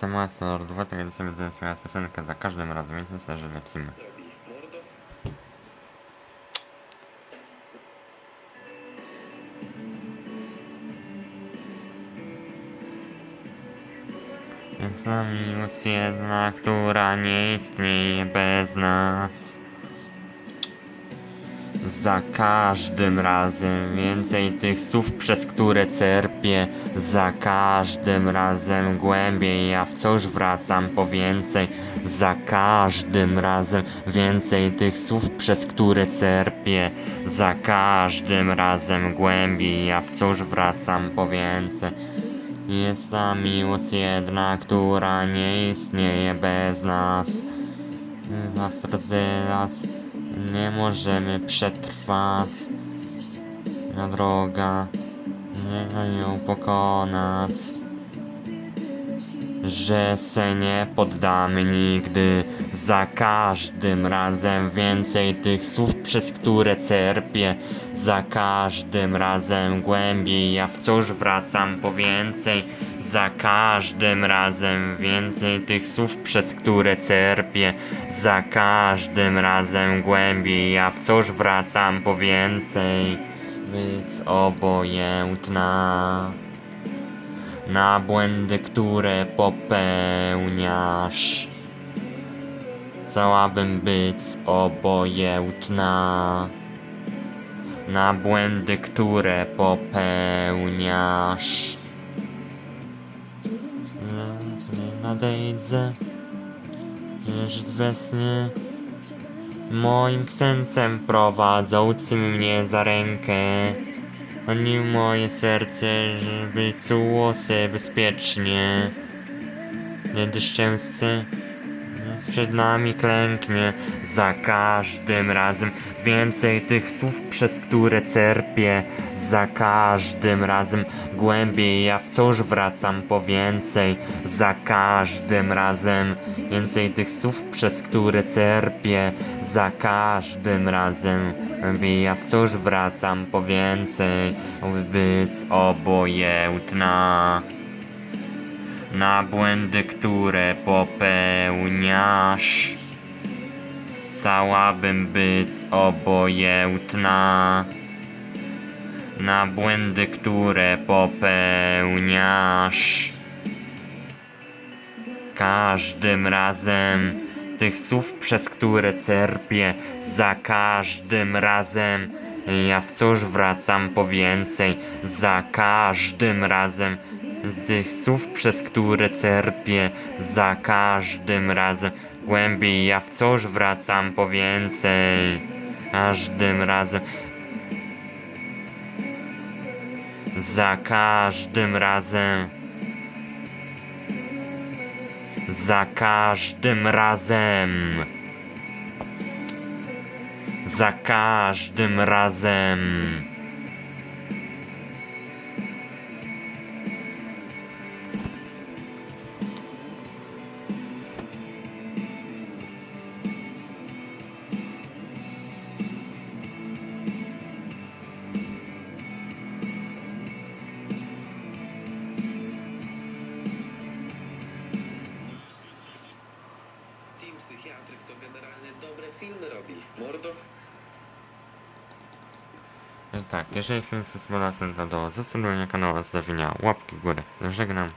2, jak sobie będę miała piosenkę za każdym razem, więc myślę, że lecimy. Jest na miłość jedna, która nie istnieje bez nas. Za każdym razem więcej tych słów, przez które cerpię. Za każdym razem głębiej ja wciąż wracam po więcej. Za każdym razem więcej tych słów, przez które cerpię. Za każdym razem głębiej ja wciąż wracam po więcej. Jest ta miłość jedna, która nie istnieje bez nas. Was rozdzielać nie możemy przetrwać. Na droga, nie ją pokonać. Że se nie poddamy nigdy. Za każdym razem więcej tych słów, przez które cerpię. Za każdym razem głębiej ja wciąż wracam po więcej. Za każdym razem więcej tych słów, przez które cerpię. Za każdym razem głębiej ja wciąż wracam po więcej. Być obojętna na błędy, które popełniasz. Chciałabym być obojętna na błędy, które popełniasz. Nadejdzie, że we śnie moim sercem prowadzącym mnie za rękę. Oni moje serce, żeby czuło się bezpiecznie. Kiedy szczęście przed nami klęknie za każdym razem więcej tych słów, przez które cerpię. Za każdym razem głębiej ja wciąż wracam po więcej. Za każdym razem więcej tych słów, przez które cerpię. Za każdym razem głębiej ja wciąż wracam po więcej. By być obojętna na błędy, które popełniasz. Chciałabym być obojętna na błędy, które popełniasz. Każdym razem tych słów, przez które cerpię, za każdym razem ja wciąż wracam po więcej. Za każdym razem z tych słów, przez które cerpię, za każdym razem głębiej ja wciąż wracam po więcej. Każdym razem. Za każdym razem. Za każdym razem. Za każdym razem. Mordo? Tak, jeżeli film się spodobał, to do zasubskrybowania kanału, zostawienia łapki w górę. Żegnam.